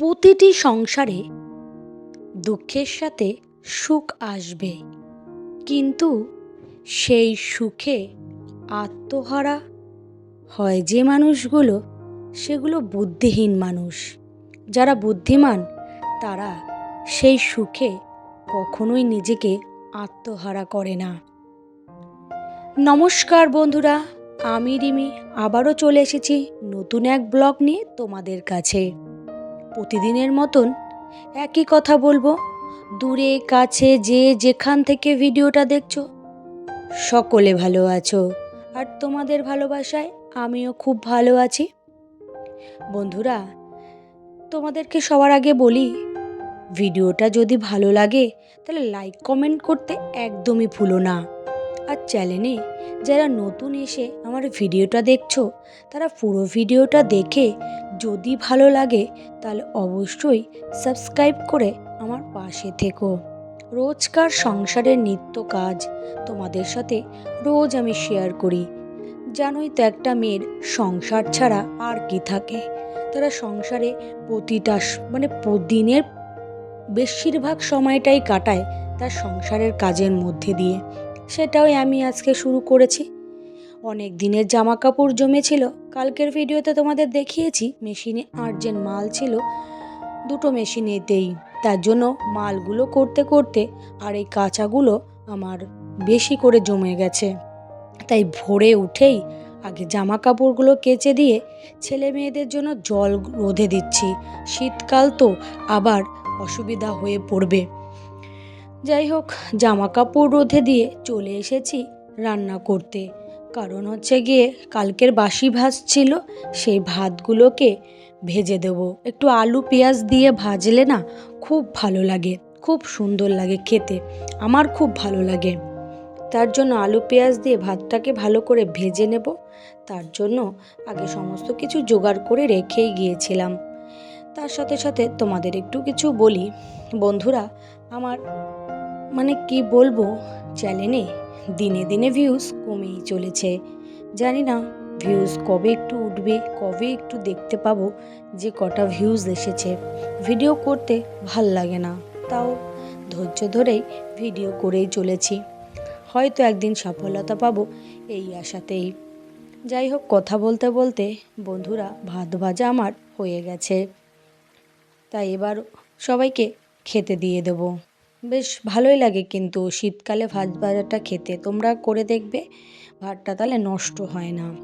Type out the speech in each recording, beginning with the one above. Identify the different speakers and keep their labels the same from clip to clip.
Speaker 1: প্রতিটি সংসারে দুঃখের সাথে সুখ আসবে। কিন্তু সেই সুখে আত্মহারা হয় যে মানুষগুলো, সেগুলো বুদ্ধিহীন মানুষ। যারা বুদ্ধিমান, তারা সেই সুখে কখনোই নিজেকে আত্মহারা করে না। নমস্কার বন্ধুরা, আমি রিমি। আবারও চলে এসেছি নতুন এক ব্লগ নিয়ে তোমাদের কাছে। প্রতিদিনের মতন একই কথা বলব। দূরে, কাছে, যে যেখান থেকে ভিডিওটা দেখছ, সকলে ভালো আছো। আর তোমাদের ভালোবাসায় আমিও খুব ভালো আছি। বন্ধুরা, তোমাদেরকে সবার আগে বলি, ভিডিওটা যদি ভালো লাগে, তাহলে লাইক কমেন্ট করতে একদমই ভুলো না। আর চ্যানেলে যারা নতুন এসে আমার ভিডিওটা দেখছ, তারা পুরো ভিডিওটা দেখে যদি ভালো লাগে, তাহলে অবশ্যই সাবস্ক্রাইব করে আমার পাশে থেকো। রোজকার সংসারের নিত্য কাজ তোমাদের সাথে রোজ আমি শেয়ার করি। জানোই তো একটা মেয়ের সংসার ছাড়া আর কি থাকে। তারা সংসারে প্রতিটা মানে প- দিনের বেশিরভাগ সময়টাই কাটায় তার সংসারের কাজের মধ্যে দিয়ে। সেটাও আমি আজকে শুরু করেছি। অনেক দিনের জামা কাপড় জমেছিল। কালকের ভিডিওতে তোমাদের দেখিয়েছি, মেশিনে আর্জেন্ট মাল ছিল। দুটো মেশিনেতেই তার জন্য মালগুলো করতে করতে আর এই কাঁচাগুলো আমার বেশি করে জমে গেছে। তাই ভোরে উঠেই আগে জামা কাপড়গুলো কেচে দিয়ে ছেলে মেয়েদের জন্য জল রোধে দিচ্ছি। শীতকাল তো আবার অসুবিধা হয়ে পড়বে। যাই হোক জামা কাপড় রোধে দিয়ে চলে এসেছি রান্না করতে। কারণ হচ্ছে গিয়ে কালকের বাসি ভাত ছিল, সেই ভাতগুলোকে ভেজে দেবো। একটু আলু পেঁয়াজ দিয়ে ভাজলে না খুব ভালো লাগে, খুব সুন্দর লাগে খেতে, আমার খুব ভালো লাগে। তার জন্য আলু পেঁয়াজ দিয়ে ভাতটাকে ভালো করে ভেজে নেব। তার জন্য আগে সমস্ত কিছু জোগাড় করে রেখেই গিয়েছিলাম। তার সাথে সাথে তোমাদের একটু কিছু বলি। বন্ধুরা, আমার মানে কি বলব? চ্যানেলে দিনে দিনে ভিউজ কমেই চলেছে। জানি না ভিউজ কবে একটু উঠবে, কবে একটু দেখতে পাবো যে কটা ভিউজ এসেছে। ভিডিও করতে ভালো লাগে না, তাও ধৈর্য ধরেই ভিডিও করেই চলেছি। হয়তো একদিন সফলতা পাবো এই আশাতেই। যাই হোক, কথা বলতে বলতে বন্ধুরা, ভাত ভাজা আমার হয়ে গেছে। তাই এবার সবাইকে খেতে দিয়ে দেবো। বেশ ভালোই লাগে কিন্তু শীতকালে ভাত ভাজাটা খেতে। তোমরা করে দেখবে, ভাতটা তাহলে নষ্ট হয় না।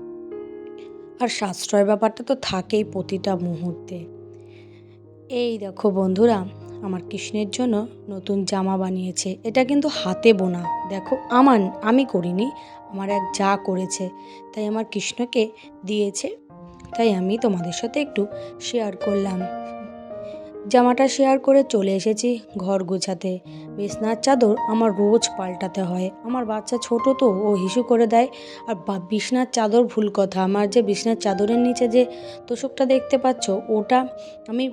Speaker 1: আর সাশ্রয় ব্যাপারটা তো থাকেই প্রতিটা মুহূর্তে। এই দেখো বন্ধুরা, আমার কৃষ্ণের জন্য নতুন জামা বানিয়েছে। এটা কিন্তু হাতে বোনা। দেখো, আমার, আমি করিনি, আমার এক যা করেছে। তাই আমার কৃষ্ণকে দিয়েছে। তাই আমি তোমাদের সাথে একটু শেয়ার করলাম। জামাটা শেয়ার করে চলে এসেছি ঘর গোছাতে। বিছনার চাদর আমার রোজ পাল্টাতে হয়। আমার বাচ্চা ছোট তো, ও হিসু করে দেয়। আর বিছনার চাদর ভুল কথা। আমার যে বিছনার চাদরের নিচে যে তোষকটা দেখতে পাচ্ছ, ওটা আমি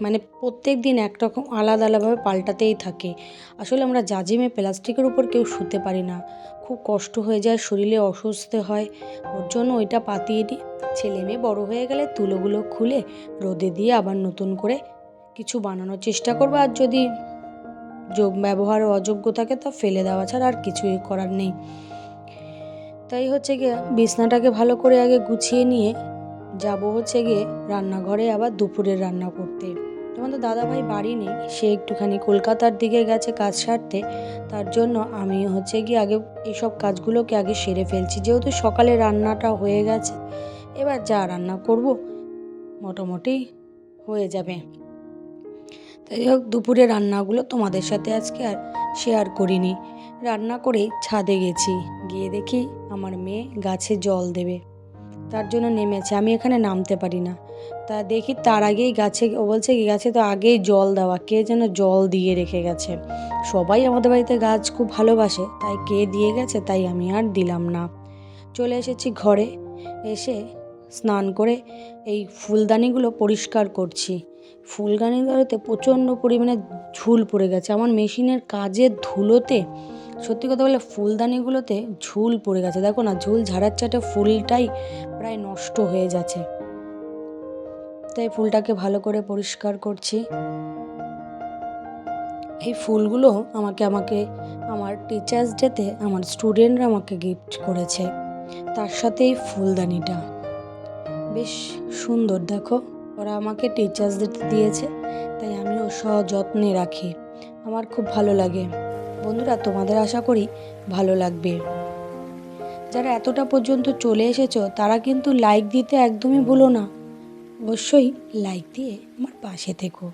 Speaker 1: মানে প্রত্যেক দিন একরকম আলাদা আলাদাভাবে পাল্টাতেই থাকি। আসলে আমরা জাজিমে প্লাস্টিকের উপর কেউ শুতে পারি না। খুব কষ্ট হয়ে যায়, শরীরে অসুস্থ হয়। ওর জন্য ওইটা পাতিয়ে দিই। ছেলে মেয়ে বড়ো হয়ে গেলে তুলোগুলো খুলে রোদে দিয়ে আবার নতুন করে কিছু বানানোর চেষ্টা করব, আর যদি যোগ ব্যবহার অযোগ্য থাকে তা ফেলে দেওয়া ছাড়া আর কিছুই করার নেই। তাই হচ্ছে গিয়ে বিছনাটাকে ভালো করে আগে গুছিয়ে নিয়ে যাব হচ্ছে গিয়ে রান্নাঘরে, আবার দুপুরের রান্না করতে। তোমাদের দাদাভাই বাড়ি নেই, সে একটুখানি কলকাতার দিকে গেছে কাজ সারতে, তার জন্য আমি হচ্ছে গিয়ে আগে এইসব কাজগুলোকে আগে সেরে ফেলছি। যেহেতু সকালে রান্নাটা হয়ে গেছে, এবার যা রান্না করব মোটামুটি হয়ে যাবে। তাই হোক, দুপুরে রান্নাগুলো তোমাদের সাথে আজকে আর শেয়ার করিনি। রান্না করে ছাদে গেছি। গিয়ে দেখি আমার মেয়ে গাছে জল দেবে। তার জন্য নেমেছে। আমি এখানে নামতে পারি না। তা দেখি তার আগেই গাছে, ও বলছে কি, গাছে তো আগেই জল দেওয়া। কে যেন জল দিয়ে রেখে গেছে। সবাই আমাদের বাড়িতে গাছ খুব ভালোবাসে। তাই কে দিয়ে গেছে তাই আমি আর দিলাম না। চলে এসেছি ঘরে। এসে স্নান করে এই ফুলদানিগুলো পরিষ্কার করছি। ফুলদানিগুলোতে প্রচণ্ড পরিমাণে ঝুল পড়ে গেছে। আমার মেশিনের কাজের ধুলোতে, সত্যি কথা বলে ফুলদানিগুলোতে ঝুল পড়ে গেছে। দেখো না, ঝুল ঝাড়ার চাটে ফুলটাই প্রায় নষ্ট হয়ে যাচ্ছে। তাই ফুলটাকে ভালো করে পরিষ্কার করছি। এই ফুলগুলো আমাকে আমাকে, আমার টিচার্স ডেতে আমার স্টুডেন্টরা আমাকে গিফট করেছে। তার সাথে এই ফুলদানিটা। বেশ সুন্দর, দেখো। ওরা আমাকে টিচার্স ডেতে দিয়েছে, তাই আমি আমিও সযত্নে রাখি। আমার খুব ভালো লাগে। বন্ধুরা, তোমাদের আশা করি ভালো লাগবে। যারা এতটা পর্যন্ত চলে এসেছ, তারা কিন্তু লাইক দিতে একদমই ভুলো না। অবশ্যই লাইক দিয়ে আমার পাশে থেকো।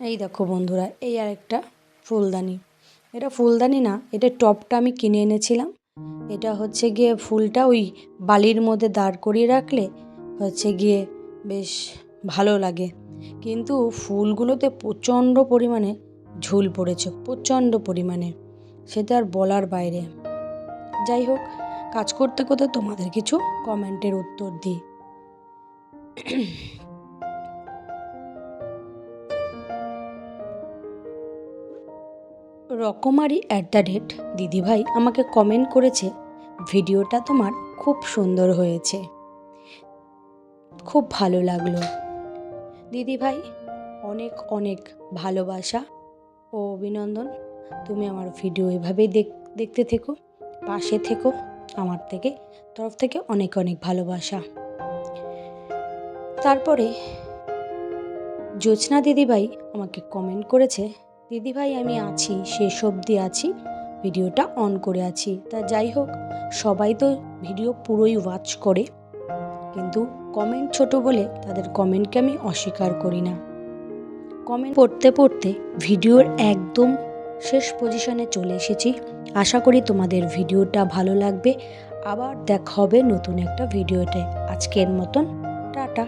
Speaker 1: এই দেখো বন্ধুরা, এই আর একটা ফুলদানি। এটা ফুলদানি না, এটা টপটা আমি কিনে এনেছিলাম। এটা হচ্ছে গিয়ে ফুলটা ওই বালির মধ্যে দাঁড় করিয়ে রাখলে হচ্ছে গিয়ে বেশ ভালো লাগে। কিন্তু ফুলগুলোতে প্রচণ্ড পরিমাণে ঝুল পড়েছে, প্রচণ্ড পরিমাণে। সেটা আর বলার বাইরে। যাই হোক, কাজ করতে করতে তোমাদের কিছু কমেন্টের উত্তর দিই। রকমারি অ্যাট দ্য রেট দিদিভাই আমাকে কমেন্ট করেছে, ভিডিওটা তোমার খুব সুন্দর হয়েছে। খুব ভালো লাগল। দিদিভাই, অনেক অনেক ভালোবাসা ও অভিনন্দন। তুমি আমার ভিডিও এভাবেই দেখ, দেখতে থেকো, পাশে থেকো, আমার থেকে, তরফ থেকে অনেক অনেক ভালোবাসা। তারপরে, জ্যোৎস্না দিদিভাই আমাকে কমেন্ট করেছে দিদিভাই, আমি আছি, শেষ অবধি আছি, ভিডিওটা অন করে আছি। তা যাই হোক, সবাই তো ভিডিও পুরোই ওয়াচ করে। কিন্তু কমেন্ট ছোট বলে তাদের কমেন্টকে আমি অস্বীকার করি না। কমেন্ট পড়তে পড়তে ভিডিওর একদম শেষ পজিশনে চলে এসেছি। আশা করি তোমাদের ভিডিওটা ভালো লাগবে। আবার দেখা হবে নতুন একটা ভিডিওতে। আজকের মতন, টাটা।